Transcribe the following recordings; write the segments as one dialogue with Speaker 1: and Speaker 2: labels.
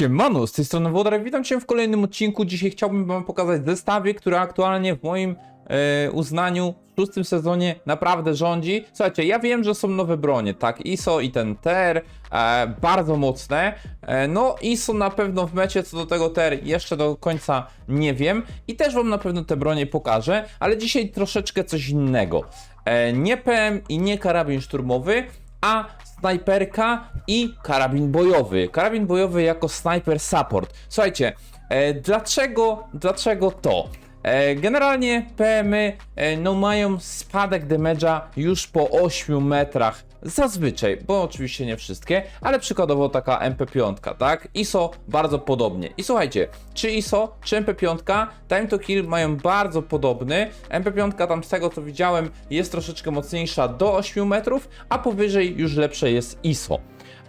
Speaker 1: Siemano, z tej strony Wodar, witam Cię w kolejnym odcinku. Dzisiaj chciałbym Wam pokazać zestawy, które aktualnie w moim e, uznaniu w szóstym sezonie naprawdę rządzi. Słuchajcie, ja wiem, że są nowe bronie, tak, ISO i ten TR, e, bardzo mocne. E, no, ISO na pewno w mecie, co do tego TR jeszcze do końca nie wiem i też Wam na pewno te bronie pokażę, ale dzisiaj troszeczkę coś innego. E, nie PM i nie karabin szturmowy, a snajperka i karabin bojowy. Karabin bojowy jako sniper support. Słuchajcie, e, dlaczego, dlaczego to? E, generalnie PMy e, no mają spadek damage'a już po 8 metrach. Zazwyczaj, bo oczywiście nie wszystkie, ale przykładowo taka MP5, tak? ISO bardzo podobnie. I słuchajcie, czy ISO, czy MP5, time to kill mają bardzo podobny. MP5 tam z tego co widziałem jest troszeczkę mocniejsza do 8 metrów, a powyżej już lepsze jest ISO.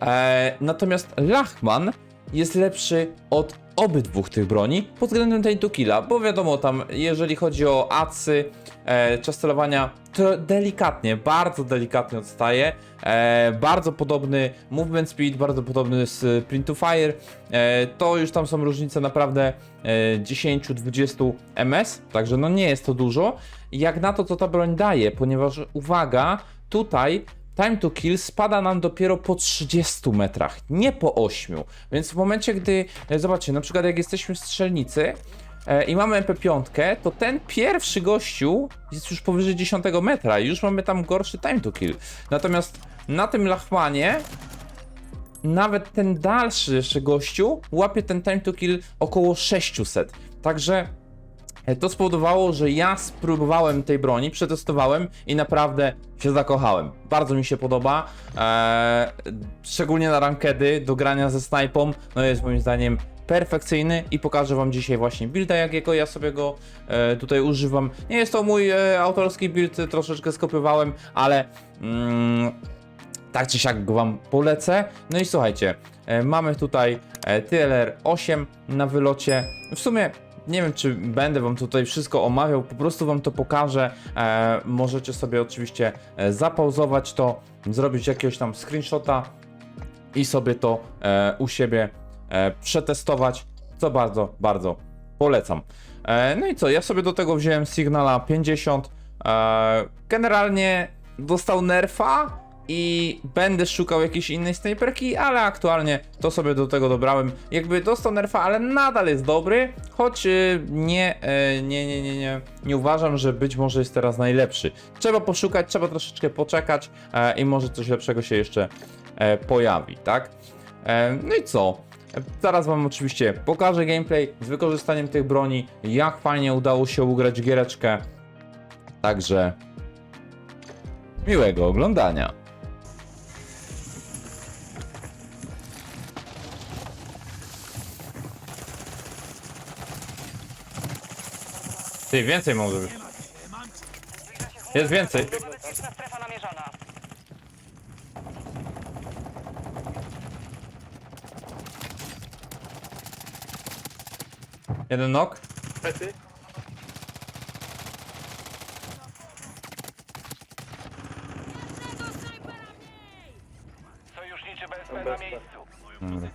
Speaker 1: Eee, natomiast Lachman jest lepszy od obydwu tych broni pod względem time to killa, bo wiadomo tam, jeżeli chodzi o acy, e, czas celowania, to delikatnie, bardzo delikatnie odstaje, e, bardzo podobny movement speed, bardzo podobny z print to fire, e, to już tam są różnice naprawdę e, 10-20 ms, także no nie jest to dużo, jak na to co ta broń daje, ponieważ uwaga, tutaj Time to kill spada nam dopiero po 30 metrach, nie po 8. Więc w momencie, gdy, e, zobaczcie, na przykład jak jesteśmy w strzelnicy e, i mamy MP5, to ten pierwszy gościu jest już powyżej 10 metra i już mamy tam gorszy time to kill. Natomiast na tym Lachmanie nawet ten dalszy jeszcze gościu łapie ten time to kill około 600. Także To spowodowało, że ja spróbowałem tej broni, przetestowałem i naprawdę się zakochałem. Bardzo mi się podoba. Eee, szczególnie na rankedy do grania ze snajpą. No jest moim zdaniem perfekcyjny i pokażę wam dzisiaj właśnie builda, jakiego ja sobie go e, tutaj używam. Nie jest to mój e, autorski build, e, troszeczkę skopiowałem, ale mm, tak czy siak go wam polecę. No i słuchajcie, e, mamy tutaj e, TLR 8 na wylocie. W sumie nie wiem, czy będę wam tutaj wszystko omawiał, po prostu wam to pokażę. E, możecie sobie oczywiście e, zapauzować to, zrobić jakiegoś tam screenshota i sobie to e, u siebie e, przetestować, co bardzo, bardzo polecam. E, no i co, ja sobie do tego wziąłem Signala 50. E, generalnie dostał nerfa i będę szukał jakiejś innej snajperki, ale aktualnie to sobie do tego dobrałem. Jakby dostał nerfa, ale nadal jest dobry, choć y, nie, e, nie, nie, nie, nie, nie uważam, że być może jest teraz najlepszy. Trzeba poszukać, trzeba troszeczkę poczekać e, i może coś lepszego się jeszcze e, pojawi, tak? No i co? Zaraz wam oczywiście pokażę gameplay z wykorzystaniem tych broni, jak fajnie udało się ugrać giereczkę. Także miłego oglądania. Ty, więcej może być. Jest więcej.
Speaker 2: Bezpieczna strefa namierzona.
Speaker 1: Jeden nok.
Speaker 3: Pety?
Speaker 2: Sojuszniczy BSP na miejscu.
Speaker 1: Dobra.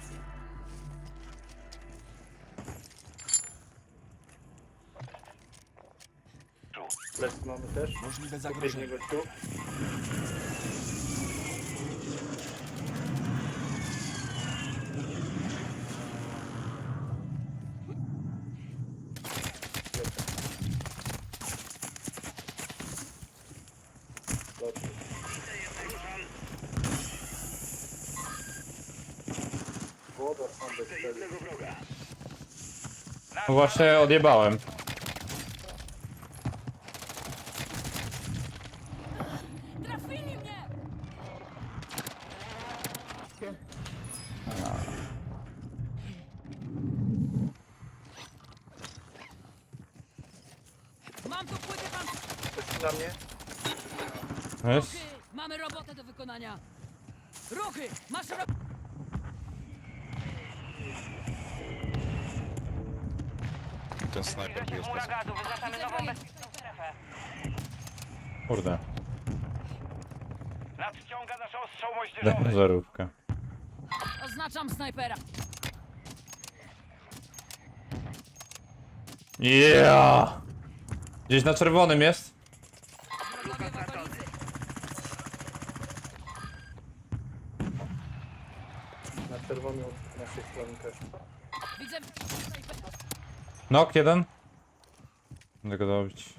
Speaker 3: Mamy też.
Speaker 4: Możliwe
Speaker 3: Biegnie
Speaker 4: zagrożenie.
Speaker 3: gościu. Dobrze. Sam bez
Speaker 1: właśnie odjebałem.
Speaker 5: Mam tu płyty pan...
Speaker 3: Ktoś na mnie?
Speaker 5: Ruchy! Mamy robotę do wykonania! Ruchy! Masz robotę!
Speaker 4: Ten snajper
Speaker 2: tu
Speaker 4: jest bez...
Speaker 2: gazu, wyznaczamy nową bezpieczną strefę.
Speaker 1: Kurde,
Speaker 2: Nadciąga naszą ostrzał moździerzowy.
Speaker 1: żarówka.
Speaker 5: Oznaczam snajpera!
Speaker 1: Yeah! Gdzieś na czerwonym jest.
Speaker 3: Na czerwonym od naszej strony też.
Speaker 5: Widzę...
Speaker 1: Nok jeden. Będę go dobić.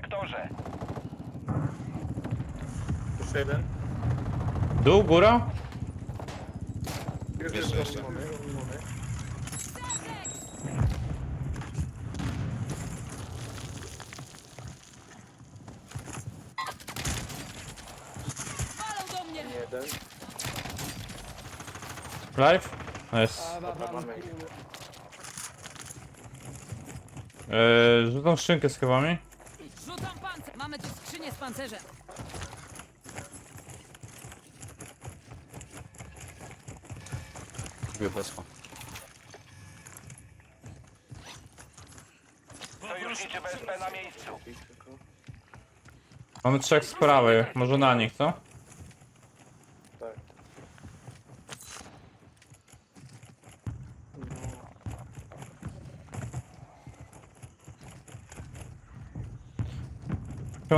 Speaker 2: Sektorze.
Speaker 3: Jeszcze jeden.
Speaker 1: Dół, góra?
Speaker 3: Już
Speaker 4: Jeszcze,
Speaker 3: jest
Speaker 4: jeszcze.
Speaker 5: Palą do mnie!
Speaker 3: Jeden.
Speaker 1: Live? Nice.
Speaker 3: Dobra, mamy.
Speaker 1: Eee, rzucam skrzynkę z chybami.
Speaker 5: Rzucam pancerz! Mamy tu skrzynię z pancerzem.
Speaker 2: Sojuszniczy BSP na miejscu.
Speaker 1: Mamy trzech z prawej, może na nich, co?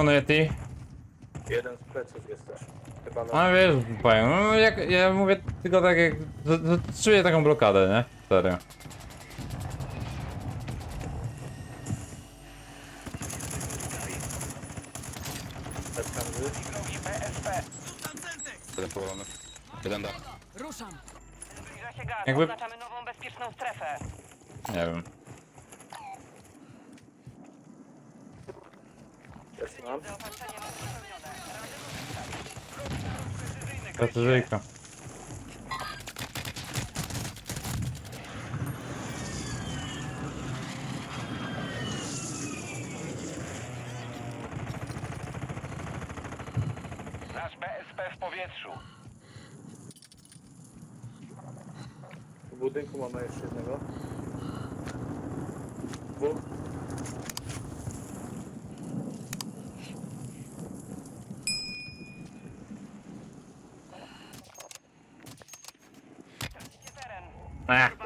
Speaker 1: Pełny Yeti.
Speaker 3: Jeden z pleców jest też. Chyba na...
Speaker 1: A wiesz, powiem, no jak, ja mówię tylko tak jak, z- czuję taką blokadę, nie? Serio.
Speaker 2: Wrogi BSP.
Speaker 4: Jeden powalony. Jeden dach.
Speaker 5: Ruszam!
Speaker 2: Zbliża się gaz.
Speaker 1: Jakby-
Speaker 2: Oznaczamy nową bezpieczną strefę.
Speaker 1: Nie wiem.
Speaker 2: Zaopatrzenie uzupełnione.
Speaker 1: Precyzyjka.
Speaker 2: Nasz BSP w powietrzu.
Speaker 3: W budynku mamy jeszcze jednego. Dwóch.
Speaker 1: Ech,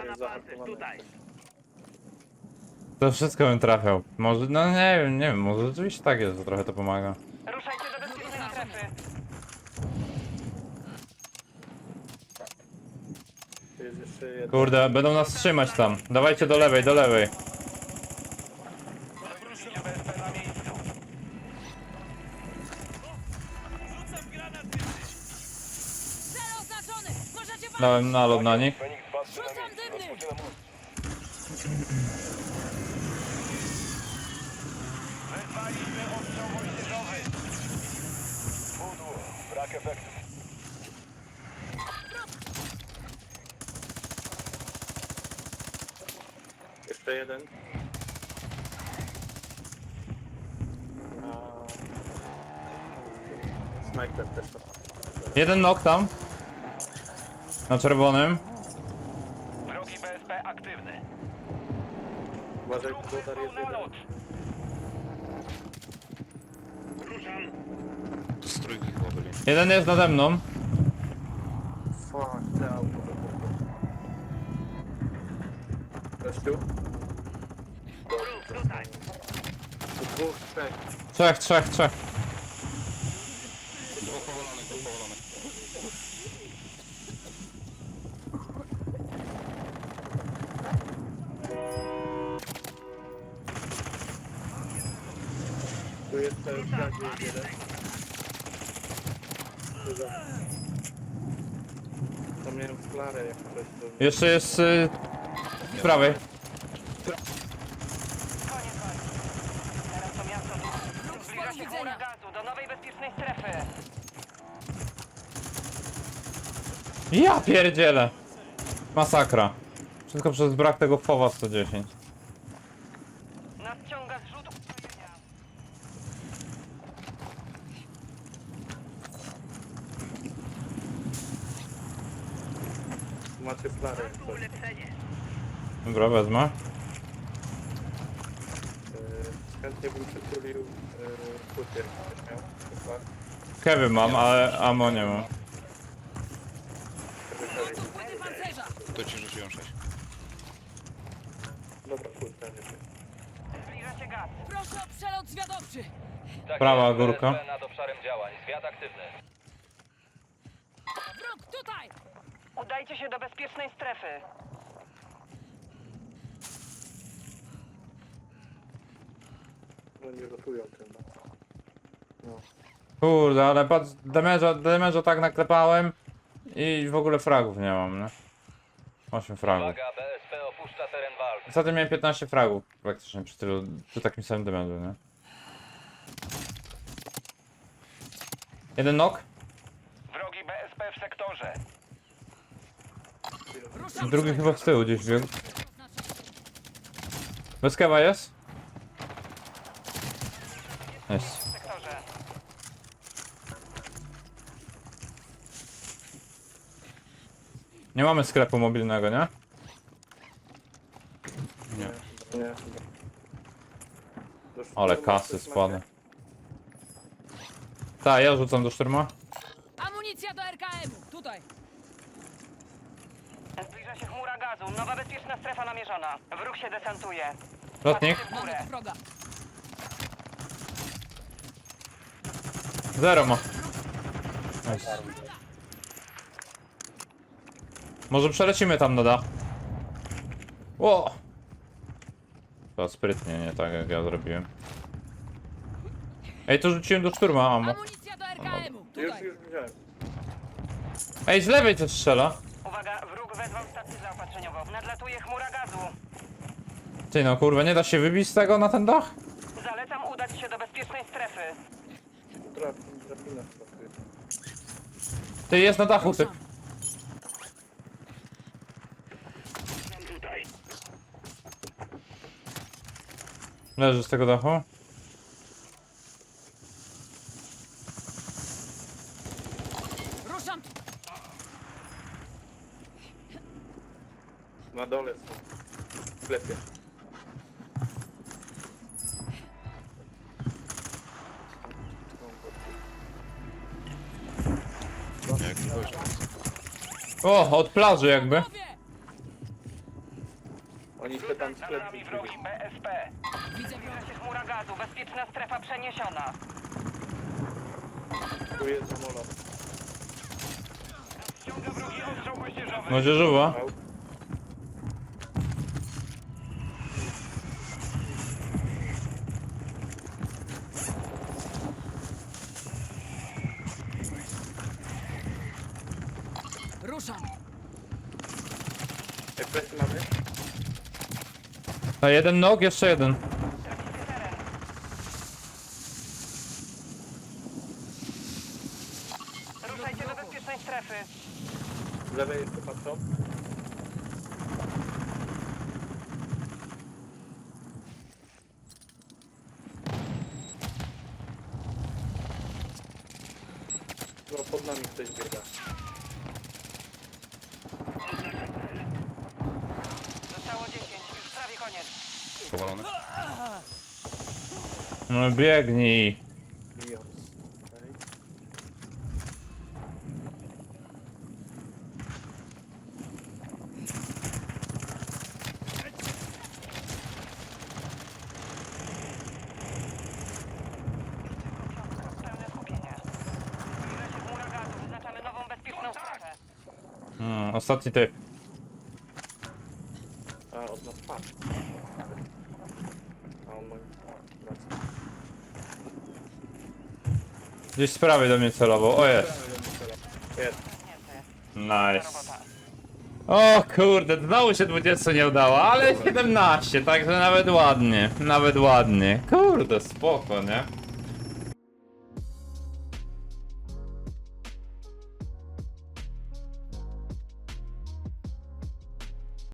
Speaker 3: To
Speaker 1: wszystko bym trafiał. Może, no nie wiem, nie wiem, może rzeczywiście tak jest, że trochę to pomaga.
Speaker 2: Ruszajcie do bezpiecznej strefy.
Speaker 3: Tu jest jeszcze jeden.
Speaker 1: Kurde, będą nas trzymać tam. Dawajcie do lewej, do lewej. Dałem nalot na nich.
Speaker 5: Rzucam dymny!
Speaker 2: Wezwaliśmy ostrzał moździerzowy. Pudło. Brak efektów.
Speaker 3: Jeszcze jeden. A... Snajper też to.
Speaker 1: Jeden nok tam. Na czerwonym.
Speaker 2: Wrogi BSP aktywny.
Speaker 3: Uważaj,
Speaker 2: są
Speaker 3: jest jeden.
Speaker 2: nalot.
Speaker 4: Tu z trójki chyba byli.
Speaker 1: Jeden jest nade mną.
Speaker 3: Fuck, te auto. Gościu? Tu dwóch, trzech.
Speaker 1: Trzech, trzech, trzech.
Speaker 4: Dwóch powalonych, dwóch powalonych.
Speaker 3: Tu jest też gadzie jeden. Tu za... Tam miałem flarę jak ktoś to...
Speaker 1: Jeszcze jest y, prawej. Ja pierdzielę. Masakra. Wszystko przez brak tego FOWA 110.
Speaker 2: Nadciąga zrzut uzbrojenia.
Speaker 3: Tu macie flarę. jak coś.
Speaker 2: Ulepszenie.
Speaker 1: Dobra, wezmę.
Speaker 3: E, Chętnie bym przytulił e, kupier, ktoś miał. Chyba.
Speaker 1: Kewy mam, ale ammo nie mam.
Speaker 5: Płyty pancerza!
Speaker 4: To ci rzuciłem 6.
Speaker 3: Dobra, kurczę, nie wiem.
Speaker 2: Zbliża się gaz.
Speaker 5: Proszę o przelot zwiadowczy!
Speaker 1: Prawa górka.
Speaker 2: nad obszarem działań. Zwiat aktywny.
Speaker 5: Wróg tutaj!
Speaker 2: Udajcie się do bezpiecznej strefy.
Speaker 3: No nie rotują tym. No.
Speaker 1: Kurde, ale patrz, damage'a, damage'a tak naklepałem i w ogóle fragów nie mam, nie? 8 fragów.
Speaker 2: BSP opuszcza teren walk.
Speaker 1: Ostatnio miałem 15 fragów praktycznie przy, tylu, przy takim samym damage'u, nie? Jeden nok,
Speaker 2: Wrogi BSP w sektorze.
Speaker 1: Drugi chyba z tyłu gdzieś biegł. Bez kewa? Jest.
Speaker 2: W sektorze.
Speaker 1: Nie mamy sklepu mobilnego, nie?
Speaker 3: Nie. nie. Do
Speaker 1: Ale kasy
Speaker 3: coś
Speaker 1: spadły.
Speaker 3: macie?
Speaker 1: Tak, ja rzucam do szturma.
Speaker 5: Amunicja do RKM-u! Tutaj!
Speaker 2: Zbliża się chmura gazu. Nowa bezpieczna strefa namierzona. Wróg się desantuje.
Speaker 1: Lotnik.
Speaker 2: Patrzcie w górę.
Speaker 5: Mamy wroga!
Speaker 1: Zero ma. Nice. Może przelecimy tam na dach. Ło! To sprytnie, nie tak jak ja zrobiłem. Ej, to rzuciłem do szturma, amo.
Speaker 5: Amunicja do RKM-u!
Speaker 3: Już,
Speaker 5: Tutaj!
Speaker 3: już widziałem.
Speaker 1: Ej, z lewej coś strzela.
Speaker 2: Uwaga, wróg wezwał stację zaopatrzeniową. Nadlatuje chmura gazu.
Speaker 1: Ty no kurwa, nie da się wybić z tego na ten dach?
Speaker 2: Zalecam udać się do bezpiecznej strefy.
Speaker 3: Traf, trafina trafuje.
Speaker 1: Ty, jest na dachu, ty. Leży z tego dachu.
Speaker 5: Ruszam!
Speaker 3: Na dole są. W sklepie.
Speaker 4: Jak.
Speaker 1: O, od plaży jakby.
Speaker 3: Oni się tam sklep
Speaker 2: nami
Speaker 3: wrzucili.
Speaker 2: wrogi BSP.
Speaker 5: Widzę
Speaker 2: Zbliża
Speaker 5: wroga!
Speaker 2: się chmura gazu. Bezpieczna strefa przeniesiona.
Speaker 3: Tu jest samolot.
Speaker 2: Ściąga wrogi ostrzał moździerzowy.
Speaker 1: Młodzieżowa.
Speaker 3: Au.
Speaker 5: Ruszam!
Speaker 3: Jak plecy mamy?
Speaker 1: A jeden nok, jeszcze jeden.
Speaker 2: Tracicie teren. Ruszajcie do bezpiecznej strefy.
Speaker 3: Z lewej jeszcze patrzą. No pod nami ktoś biega.
Speaker 2: Zostało 10. Już prawie koniec.
Speaker 4: Powalony.
Speaker 1: No biegnij.
Speaker 3: Bijąc. Okej.
Speaker 2: Pełne skupienie. Zbliża się chmura gazu. Wyznaczamy nową bezpieczną strefę.
Speaker 1: Hmm, ostatni typ.
Speaker 3: A, od nas patrz. A on ma... wraca.
Speaker 1: Gdzieś z prawej do mnie celował. O jest.
Speaker 3: Jest.
Speaker 1: Nice. O kurde, znowu się 20 nie udało, ale 17, także nawet ładnie, nawet ładnie. Kurde, spoko, nie?